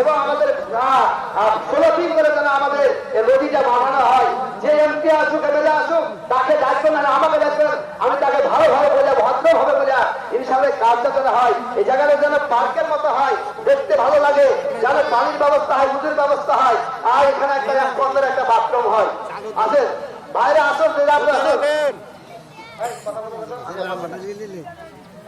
এবং আমাদের ফ্লোটিং করে যেন আমাদের নদীটা বানানো হয়। যে এমপি আসুক এমএলএ আসুক তাকে দায়িত্ব না আমাকে দায়িত্ব আমি তাকে ভালোভাবে বোঝা ভদ্রভাবে বোঝা ইনশাল্লাহ কাজটা যেন হয় এই জায়গাটা যেন পার্কের মতো হয় দেখতে ভালো লাগে যেন পানির ব্যবস্থা হয় দুধের ব্যবস্থা হয় আর এখানে একটা এক পথের একটা বাথরুম হয়। আসেন বাইরে আসুন আপনি আসুন।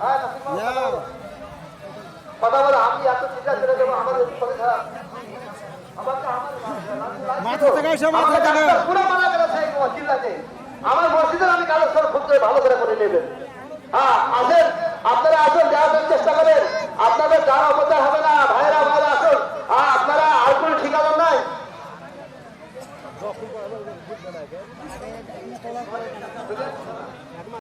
হ্যাঁ, কথা। কথা বলো আমি এত চিন্তা করে দেবো আমাদের আমার মসজিদের আমি কারোর সঙ্গে খুব ভালো করে করে নেবেন। হ্যাঁ আসেন আপনারা আসুন যাওয়ার চেষ্টা করেন। আপনাদের যাওয়ার অপচার হবে না ভাইয়েরা ভাইয়েরা আসুন। হ্যাঁ আপনারা আর কোনো ঠিকানা নাই।